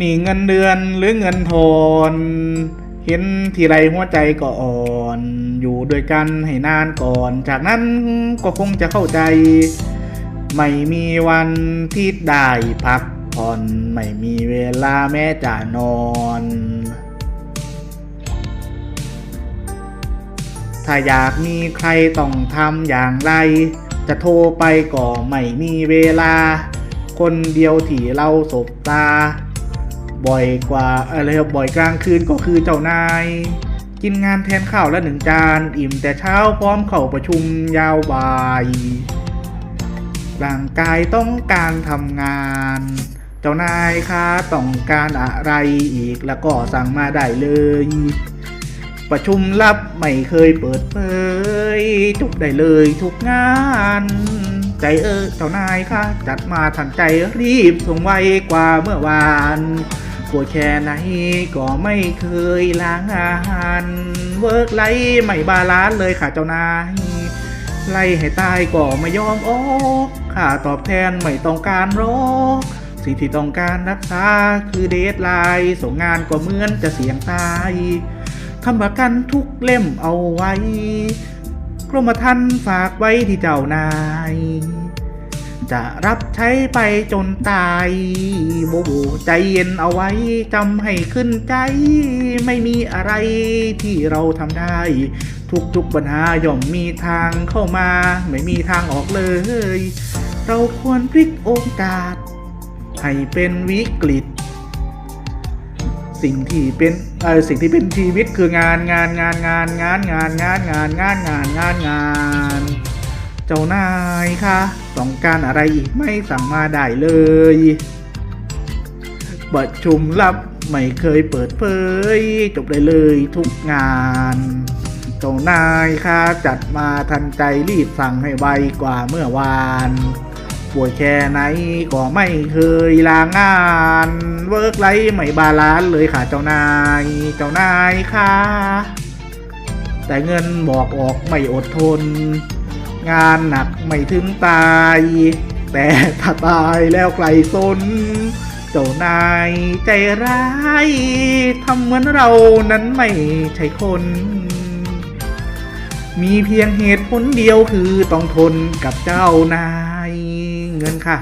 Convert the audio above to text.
นี่เงินเดือนหรือเงินทอนเห็นทีไรหัวใจก็อ่อน อยู่ด้วยกันให้นานก่อน จากนั้นก็คงจะเข้าใจ ไม่มีวันที่ได้พักผ่อน ไม่มีเวลาแม้จะนอน ถ้าอยากมีใครต้องทำอย่างไร จะโทรไปก็ไม่มีเวลา คนเดียวที่เราสบตา บ่อยกว่าอะไรบ่อยกลางคืนก็คือเจ้านาย กินงานแทนข้าวละหนึ่งจาน อิ่มแต่เช้าพร้อมเข้าประชุมยาวบ่ายร่างกายต้องการทำงาน เจ้านายคะต้องการอะไรอีกแล้วก็สั่งมาได้เลย ประชุมลับไม่เคยเปิดเผยจุกได้เลยทุกงานใจเออเจ้านายคะจัดมาทันใจรีบส่งไวกว่าเมื่อวาน ปวดแค่ไหนก็ไม่เคยล้างงานเวิร์กไลฟ์ไม่บาลานซ์เลยค่ะเจ้านายไล่ให้ตายก็ไม่ยอมออกค่าตอบแทนไม่ต้องการรอกสิ่งที่ต้องการรักษาคือเดทไลน์ส่งงานก็เหมือนจะเสี่ยงตายทำประกันทุกเล่มเอาไว้ กรมธรรม์ฝากไว้ที่เจ้านาย จะรับใช้ไปจนตายโบโบใจเย็นเอาไว้จำให้ขึ้นใจ ไม่มีอะไรที่เราทำได้ ทุกๆปัญหาย่อมมีทางเข้ามา ไม่มีทางออกเลย เราควรพลิกโอกาส ให้เป็นวิกฤต สิ่งที่เป็นเออสิ่งที่เป็นชีวิตคืองานงานงานงานงานงานงานงานงานงานงานงาน เจ้านายคะต้องการอะไรอีกไม่สั่งมาได้เลยประชุมลับไม่เคยเปิดเผยจบได้เลยทุกงานเจ้านายคะจัดมาทันใจรีบสั่งให้ไวกว่าเมื่อวานป่วยแค่ไหนก็ไม่เคยลางาน เวิร์กไลฟ์ไม่บาลานซ์เลยค่ะเจ้านาย เจ้านายค่ะ แต่เงินบอกออกไม่อดทน งานหนักไม่ถึงตาย แต่ถ้าตายแล้วใครสน เจ้านายใจร้ายทำเหมือนเรานั้นไม่ใช่คน มีเพียงเหตุผลเดียวคือต้องทนกับเจ้านายเงินค่ะ